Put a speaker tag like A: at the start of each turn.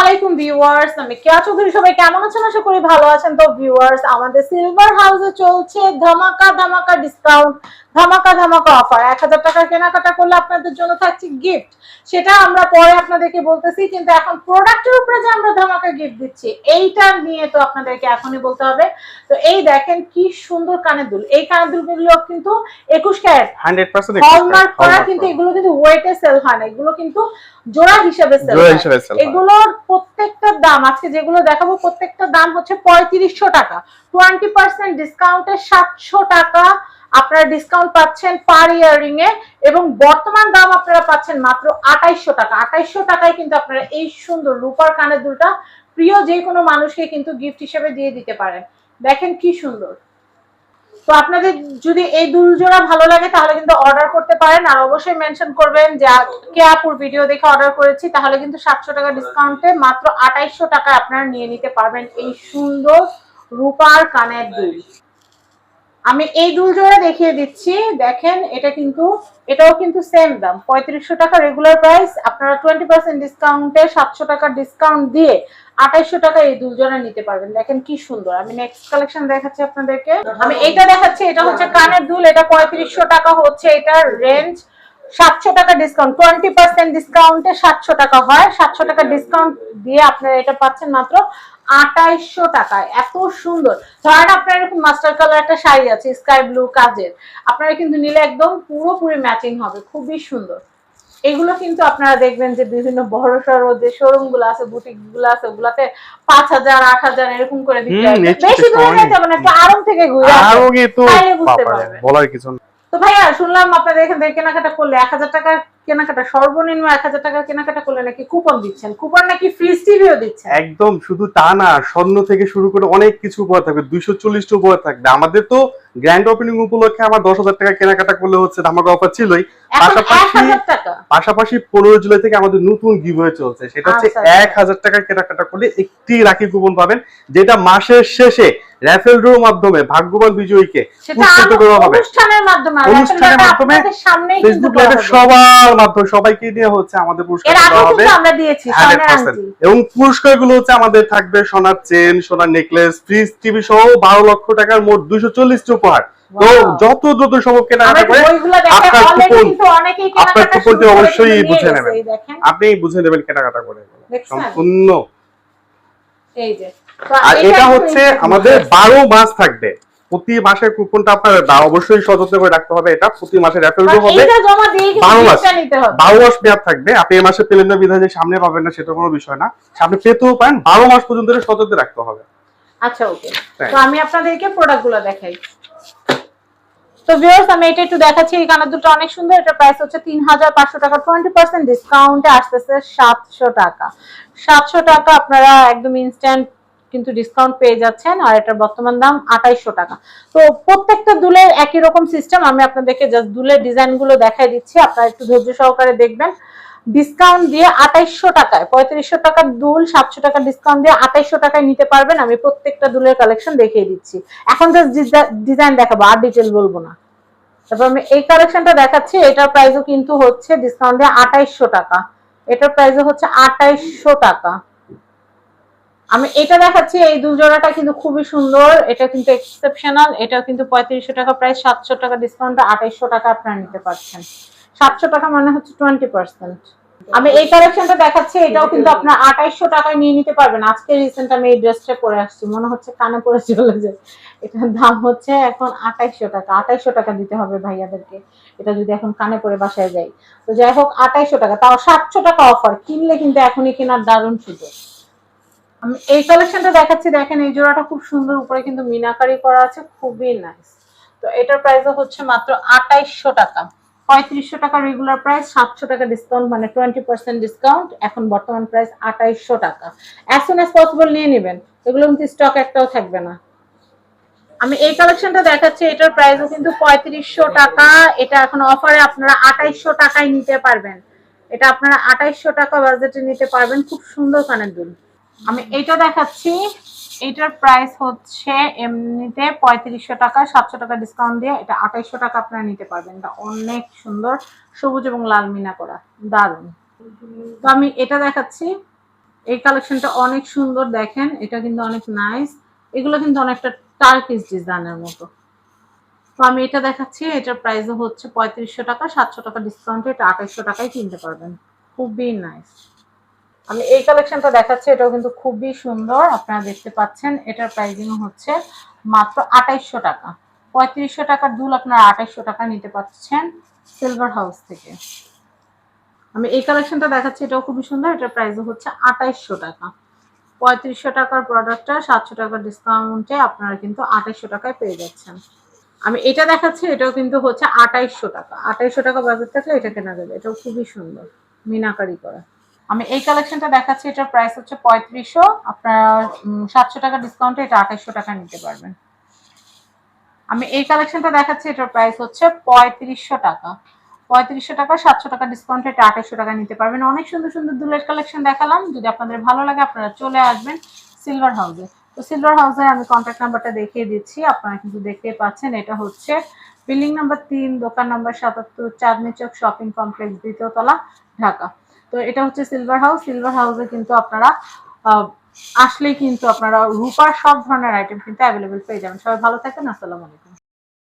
A: আলাইকুম আমি কেয়া চৌধুরী, সবাই কেমন আছেন? করি ভালো আছেন। তো ভিউয়ার্স, আমাদের সিলভার হাউসে চলছে ধমাকা, ধামাকা ডিসকাউন্ট ধামাকা ধামাকা অফার এক হাজার টাকার কেনাকাটা করলে আপনাদের জন্য থাকছে গিফট সেটা আমরা পরে আপনাদেরকে বলতেছি কিন্তু এখন প্রোডাক্টের উপরে যে আমরা ধামাকা গিফট দিচ্ছি এইটা নিয়ে তো আপনাদেরকে এখনই বলতে হবে। তো এই দেখেন কি সুন্দর কানের দুল। এই কানের দুলগুলো কিন্তু একুশ ক্যারেট।
B: হান্ড্রেড পার্সেন্ট
A: হলমার্ক করা কিন্তু এগুলো কিন্তু ওয়েটে সেল হয় না। এগুলো কিন্তু জোড়া হিসেবে সেল। এগুলোর প্রত্যেকটার দাম আজকে যেগুলো দেখাবো প্রত্যেকটা দাম হচ্ছে পঁয়ত্রিশশো টাকা। টোয়েন্টি পার্সেন্ট ডিসকাউন্টে সাতশো টাকা আপনারা ডিসকাউন্ট পাচ্ছেন পার ইয়ারিং এ এবং বর্তমান দাম আপনারা পাচ্ছেন মাত্র আঠাইশশো টাকা। আঠাইশশো টাকায় কিন্তু আপনারা এই সুন্দর রূপার কানের দুলটা প্রিয় যে কোনো মানুষকে কিন্তু গিফট হিসেবে দিয়ে দিতে পারেন। দেখেন কি সুন্দর। তো আপনাদের যদি এই দুল জোড়া ভালো লাগে তাহলে কিন্তু অর্ডার করতে পারেন। আর অবশ্যই মেনশন করবেন যে আ- কে আপুর ভিডিও দেখে অর্ডার করেছি, তাহলে কিন্তু সাতশো টাকা ডিসকাউন্টে মাত্র আঠাইশশো টাকা আপনারা নিয়ে নিতে পারবেন এই সুন্দর রূপার কানের দুল। আমি এই দুল জোড়া দেখিয়ে দিচ্ছি। দেখেন, এটা কিন্তু, এটাও কিন্তু সেম দাম। পঁয়ত্রিশশো টাকা রেগুলার প্রাইস আপনারা টোয়েন্টি পার্সেন্ট ডিসকাউন্টে সাতশো টাকা ডিসকাউন্ট দিয়ে আঠাইশশো টাকা এই দুল জোড়া নিতে পারবেন। দেখেন কি সুন্দর। আমি নেক্সট কালেকশন দেখাচ্ছি আপনাদেরকে। আমি এইটা দেখাচ্ছি, এটা হচ্ছে কানের দুল, এটা পঁয়ত্রিশশো টাকা হচ্ছে এটার রেঞ্জ সাতশো টাকা ডিসকাউন্ট টোয়েন্টি পার্সেন্ট ডিসকাউন্টে সাতশো টাকা হয়। সাতশো টাকা ডিসকাউন্ট দিয়ে আপনারা এটা পাচ্ছেন মাত্র আঠাইশশো টাকায়। এত সুন্দর। ধরেন আপনার এরকম মাস্টার কালার একটা শাড়ি আছে স্কাই ব্লু কাজের। আপনারা কিন্তু নিলে একদম পুরোপুরি ম্যাচিং হবে খুবই সুন্দর। এগুলো কিন্তু আপনারা দেখবেন যে বিভিন্ন বড় সড়ো যে শোরুমগুলো আছে বুটিকগুলো আছে ওগুলাতে পাঁচ হাজার আট হাজার এরকম করে
B: চেয়ে
A: বেশি দূরে একটু আরম থেকে ঘুরে বুঝতে পারবেন।
B: বলার কিছু
A: তো ভাইয়া শুনলাম আপনাদের এখান থেকে কেনাকাটা করলে এক হাজার টাকার কেনাকাটা, সর্বনিম্ন এক হাজার টাকার কেনাকাটা করলে নাকি কুপন দিচ্ছেন। কুপন নাকি ফ্রি টিভিও দিচ্ছেন।
B: একদম, শুধু তা না, স্বর্ণ থেকে শুরু করে অনেক কিছু উপহার থাকবে। দুইশো চল্লিশটা উপহার থাকবে। আমাদের তো গ্র্যান্ড ওপেনিং উপলক্ষে আমার দশ হাজার টাকা কেনাকাটা করলে হচ্ছে ধামাকা অফার ছিলই। পাশাপাশি পাশাপাশি পনেরো জুলাই থেকে আমাদের নতুন গিভওয়ে চলছে। সেটা হচ্ছে
A: আচ্ছা, আচ্ছা।
B: এক হাজার টাকার কেনাকাটা করলে একটি রাখি কুপন পাবেন যেটা মাসের শেষে র্যাফেল ড্রোর মাধ্যমে ভাগ্যবান বিজয়ীকে পুরস্কৃত করা হবে।
A: অনুষ্ঠানের মাধ্যমে
B: অনুষ্ঠানের ফেসবুক লাইভে সবার মাধ্যমে সবাইকে দিয়ে হচ্ছে আমাদের পুরস্কার দেওয়া হবে।
A: আমরা দিয়েছি
B: 100%
A: স্বর্ণের আংটি।
B: এবং পুরস্কারগুলো হচ্ছে আমাদের থাকবে সোনার চেন সোনার নেকলেস ফ্রিজ টিভি সহ বারো লক্ষ টাকার মোট দুইশো চল্লিশটি উপহার। তো যত দ্রুত সম্ভব কেনাকাটা করে আপনার কুপন- আপনার কুপনটি অবশ্যই বুঝে নেবেন। আপনি বুঝে নেবেন কেনাকাটা করে। সম্পূর্ণ।
A: এই যে।
B: আর এটা হচ্ছে আমাদের বারো মাস থাকবে। প্রতি মাসের কুপনটা আপনার অবশ্যই সযত্ন করে রাখতে হবে এটা। প্রতি মাসে
A: মানে
B: হবে বারো মাস। বারো মাস মেয়াদ থাকবে। আপনি এই মাসে পেলেন না বিধায় যে সামনে পাবেন না সেটা কোনো বিষয় না। সামনে পেতেও পারেন। বারো মাস পর্যন্ত সতর্ক রাখতে হবে।
A: আচ্ছা ওকে তো আমি আপনাদেরকে প্রোডাক্টগুলো দেখাই। তো ভিউয়ার্স আমি এটা একটু দেখাচ্ছি, এই কানের দুটো অনেক সুন্দর এটা প্রাইস হচ্ছে তিন হাজার পাঁচশো টাকা টোয়েন্টি পার্সেন্ট ডিসকাউন্টে আসতেছে সাতশো টাকা। সাতশো টাকা আপনারা একদম ইনস্ট্যান্ট কিন্তু ডিসকাউন্ট পেয়ে যাচ্ছেন, আর এটার বর্তমান দাম আঠাইশশো টাকা। তো প্রত্যেকটা দুলের একই রকম সিস্টেম আমি আপনাদেরকে জাস্ট দুলের ডিজাইনগুলো দেখাই দিচ্ছি, আপনারা একটু ধৈর্য সহকারে দেখবেন। ডিসকাউন্ট দিয়ে আঠাইশশো টাকায়, পঁয়ত্রিশশো টাকার দুল, সাতশো টাকা ডিসকাউন্ট দিয়ে আঠাইশশো টাকায় নিতে পারবেন। আমি প্রত্যেকটা দুলের কালেকশন দেখিয়ে দিচ্ছি। এখন জাস্ট ডিজাইন দেখাবো, আর ডিটেল বলব না। তারপর আমি এই কালেকশনটা দেখাচ্ছি, এটার প্রাইসও কিন্তু হচ্ছে ডিসকাউন্ট দিয়ে আঠাইশশো টাকা। এটার প্রাইসও হচ্ছে আঠাইশশো টাকা। আমি এটা দেখাচ্ছি, এই দুজোড়াটা কিন্তু খুবই সুন্দর, এটা কিন্তু এক্সেপশনাল এটা কিন্তু পঁয়ত্রিশশো টাকা প্রায় সাতশো টাকা ডিসকাউন্টে আঠাইশশো টাকা আপনারা নিতে পারছেন। সাতশো টাকা মানে হচ্ছে টোয়েন্টি পার্সেন্ট আমি এই কালেকশনটা দেখাচ্ছি এটাও কিন্তু আপনার আঠাইশশো টাকায় নিয়ে নিতে পারবেন। আজকে রিসেন্ট আমি এই ড্রেসটা পরে আসছি মনে হচ্ছে কানে পরে চলে যায়। এটার দাম হচ্ছে এখন আঠাইশশো টাকা। আঠাইশশো টাকা দিতে হবে ভাইয়াদেরকে এটা যদি এখন কানে পরে বাসায় যাই। তো যাই হোক আঠাইশশো টাকা। তাও সাতশো টাকা অফার কিনলে কিন্তু এখনই কেনার দারুণ সুযোগ। আমি এই কালেকশনটা দেখাচ্ছি দেখেন এই জোড়াটা খুব সুন্দর উপরে কিন্তু মিনাকারি করা আছে খুবই নাইস তো এটার প্রাইসও হচ্ছে মাত্র আঠাইশশো টাকা। পঁয়ত্রিশশো টাকা রেগুলার প্রাইস সাতশো টাকা ডিসকাউন্ট মানে টোয়েন্টি পার্সেন্ট ডিসকাউন্ট এখন বর্তমান প্রাইস আঠাইশশো টাকা। অ্যাজ সুন অ্যাজ পসিবল নিয়ে নেবেন। এগুলো কিন্তু স্টক একটাও থাকবে না। আমি এই কালেকশনটা দেখাচ্ছি, এটার প্রাইসও কিন্তু পঁয়ত্রিশশো টাকা। এটা এখন অফারে আপনারা আঠাইশশো টাকায় নিতে পারবেন। এটা আপনারা আঠাইশশো টাকা বাজেটে নিতে পারবেন। খুব সুন্দর কানের দুল। আমি এটা দেখাচ্ছি। এটার প্রাইস হচ্ছে এমনিতে পঁয়ত্রিশশো টাকা, সাতশো টাকা ডিসকাউন্ট দিয়ে এটা আঠাইশশো টাকা আপনারা নিতে পারবেন। এটা অনেক সুন্দর, সবুজ এবং লাল মিনা করা। দারুণ তো আমি এটা দেখাচ্ছি। এই কালেকশনটা অনেক সুন্দর দেখেন, এটা কিন্তু অনেক নাইস এগুলো কিন্তু অনেকটা টার্কিশ ডিজাইনের মতো। তো আমি এটা দেখাচ্ছি, এটার প্রাইসও হচ্ছে পঁয়ত্রিশশো টাকা, সাতশো টাকা ডিসকাউন্টে এটা আঠাইশশো টাকায় কিনতে পারবেন। খুবই নাইস আমি এই কালেকশনটা দেখাচ্ছি, এটাও কিন্তু খুবই সুন্দর, আপনারা দেখতে পাচ্ছেন, এটার প্রাইসিং হচ্ছে মাত্র আঠাইশশো টাকা। পঁয়ত্রিশশো টাকার দুল আপনারা আঠাইশশো টাকা নিতে পারছেন সিলভার হাউস থেকে। আমি এই কালেকশনটা দেখাচ্ছি, এটাও খুবই সুন্দর, এটার প্রাইসও হচ্ছে আঠাইশশো টাকা। পঁয়ত্রিশশো টাকার প্রোডাক্টটা সাতশো টাকার ডিসকাউন্টে আপনারা কিন্তু আঠাইশশো টাকায় পেয়ে যাচ্ছেন। আমি এটা দেখাচ্ছি, এটাও কিন্তু হচ্ছে আঠাইশশো টাকা। আঠাইশশো টাকা বাজার থাকলে এটা কেনা যাবে, এটাও খুবই সুন্দর, মিনাকারি করা। আমি এই কালেকশনটা দেখাচ্ছি, এটার প্রাইস হচ্ছে পঁয়ত্রিশশো। আপনারা সাতশো টাকা ডিসকাউন্টে এটা আঠাইশশো টাকা নিতে পারবেন। আমি এই কালেকশনটা দেখাচ্ছি, এটার প্রাইস হচ্ছে পঁয়ত্রিশশো টাকা। পঁয়ত্রিশশো টাকা, সাতশো টাকা ডিসকাউন্টে এটা আঠাশশো টাকা নিতে পারবেন। অনেক সুন্দর সুন্দর দুলের কালেকশন দেখালাম। যদি আপনাদের ভালো লাগে, আপনারা চলে আসবেন সিলভার হাউসে তো সিলভার হাউসে আমি কন্ট্যাক্ট নাম্বারটা দেখিয়ে দিচ্ছি। আপনারা কিন্তু দেখতে পাচ্ছেন, এটা হচ্ছে বিল্ডিং নাম্বার তিন, দোকান নাম্বার সাতাত্তর, চাঁদনি চক শপিং কমপ্লেক্স দ্বিতীয়তলা ঢাকা। তো এটা হচ্ছে সিলভার হাউস সিলভার হাউসে কিন্তু আপনারা আহ, আসলেই কিন্তু আপনারা রূপার সব ধরনের আইটেম কিন্তু অ্যাভেলেবেল পেয়ে যাবেন। সবাই ভালো থাকেন আসসালামু আলাইকুম।